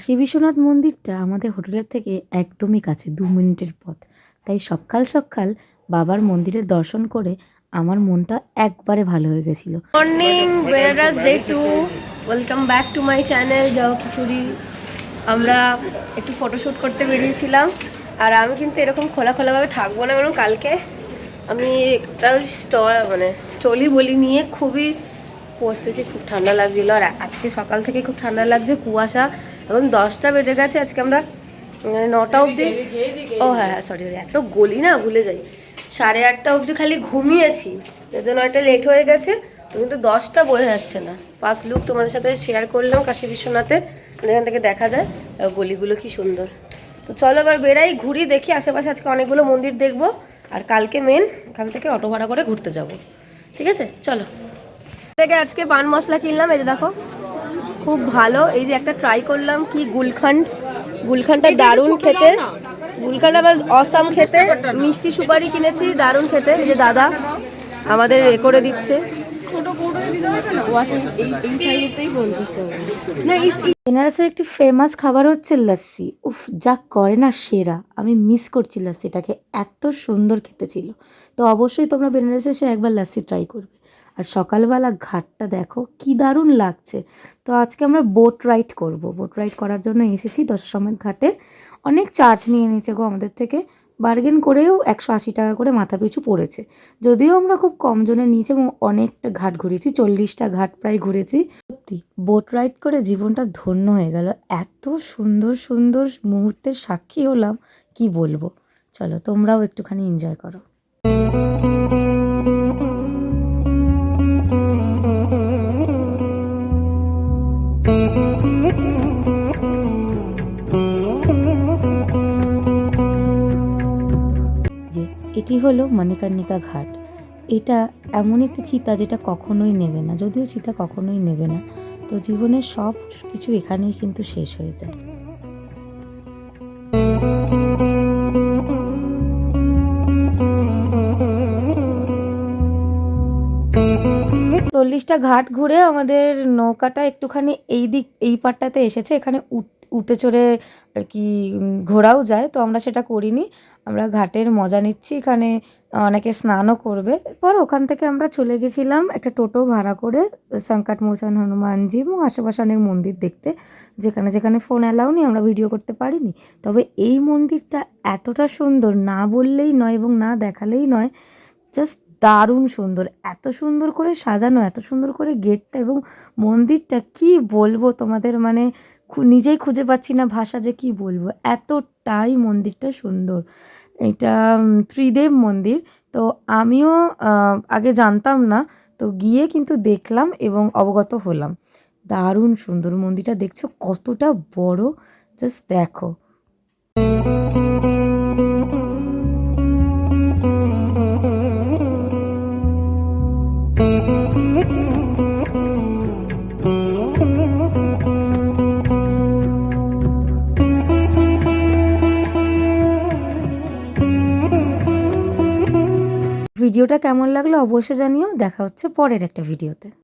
কাশী বিশ্বনাথ মন্দিরটা আমাদের হোটেলের থেকে একদমই কাছে, দু মিনিটের পথ। তাই সকাল সকাল বাবার মন্দিরের দর্শন করে আমার মনটা একবারে ভালো হয়ে গেছিল। Morning Benaras day two welcome back to my channel যাও খিচুড়ি আমরা একটু ফটোশ্যুট করতে বেরিয়েছিলাম, আর আমি কিন্তু এরকম খোলা খোলাভাবে থাকব না কারণ কালকে আমি একটা স্ট মানে স্টলই বলি নিয়ে খুবই পৌঁছতেছি খুব ঠান্ডা লাগছিল, আর আজকে সকাল থেকে খুব ঠান্ডা লাগছে, কুয়াশা এখন দশটা বেজে গেছে আজকে আমরা মানে নটা অবধি ও হ্যাঁ হ্যাঁ সরি এত গলি না ভুলে যাই। সাড়ে আটটা অবধি খালি ঘুমিয়েছি এর জন্য একটা লেট হয়ে গেছে তো কিন্তু দশটা বোঝা যাচ্ছে না। পাঁচ লুক তোমাদের সাথে শেয়ার করলাম কাশী বিশ্বনাথের মানে এখান থেকে দেখা যায় গলিগুলো কি সুন্দর। তো চলো এবার বেড়াই ঘুরি দেখি আশেপাশে আজকে অনেকগুলো মন্দির দেখব আর কালকে মেন এখান থেকে অটো ভাড়া করে ঘুরতে যাব। ঠিক আছে? চলো। থেকে আজকে পান মশলা কিনলাম এই যে দেখো খুব ভালো। এই যে একটা ট্রাই করলাম কি গুলখান্ড গুলখান্ডটা দারুণ খেতে। গুলখান্ড আবার অসাম খেতে। মিষ্টি সুপারি কিনেছি দারুণ খেতে। এই যে দাদা আমাদের এ করে দিচ্ছে। বেনারসের একটি ফেমাস খাবার হচ্ছে লস্যি। উফ যা করে না সেরা। আমি মিস করছি লস্যিটাকে। এত সুন্দর খেতে ছিল। তো অবশ্যই তোমরা বেনারসে এসে একবার লস্যি ট্রাই করবে। আর সকালবেলা ঘাটটা দেখো, কি দারুণ লাগছে। তো আজকে আমরা বোট রাইড করব। বোট রাইড করার জন্য এসেছি দশাশ্বমেধ ঘাটে। অনেক চার্জ নিয়ে নিয়েছে গো আমাদের থেকে। বার্গেন করেও একশো আশি টাকা করে মাথা পিছু পড়েছে। যদিও আমরা খুব কম জনে নিয়েছি এবং অনেকটা ঘাট ঘুরেছি, চল্লিশটা ঘাট প্রায় ঘুরেছি। সত্যি বোট রাইড করে জীবনটা ধন্য হয়ে গেল। এত সুন্দর সুন্দর মুহূর্তের সাক্ষী হলাম, কি বলব? চলো, তোমরাও একটুখানি এনজয় করো। এটি হলো মণিকর্ণিকা ঘাট। এটা এমন একটি চিতা যেটা কখনোই নেবে না, যদিও চিতা কখনোই নেবে না। তো জীবনের সব কিছু এখানেই কিন্তু শেষ হয়ে যায়। চল্লিশটা ঘাট ঘুরে আমাদের নৌকাটা একটুখানি এই দিক, এই পাটটাতে এসেছে। এখানে উঠ- উঠে চড়ে আর কি ঘোরাও যায়, তো আমরা সেটা করিনি। আমরা ঘাটের মজা নিচ্ছি, এখানে অনেকে স্নানও করবে। পর ওখান থেকে আমরা চলে গেছিলাম একটা টোটো ভাড়া করে, সংকট মোচন হনুমানজি এবং আশেপাশে অনেক মন্দির দেখতে, যেখানে যেখানে ফোন অ্যালাউ নেই, আমরা ভিডিও করতে পারিনি। তবে এই মন্দিরটা এতটা সুন্দর, না বললেই নয় এবং না দেখালেই নয় জাস্ট দারুণ সুন্দর। এত সুন্দর করে সাজানো, এত সুন্দর করে গেটটা এবং মন্দিরটা কি বলব তোমাদের মানে নিজেই খুঁজে পাচ্ছি না ভাষা যে কি বলব। এতটাই মন্দিরটা সুন্দর। এটা ত্রিদেব মন্দির। তো আমিও আগে জানতাম না। তো গিয়ে কিন্তু দেখলাম এবং অবগত হলাম। দারুণ সুন্দর মন্দিরটা দেখছ। কতটা বড়। জাস্ট দেখো। ভিডিওটা কেমন লাগল অবশ্যই জানিও। দেখা হচ্ছে পরের একটা ভিডিওতে।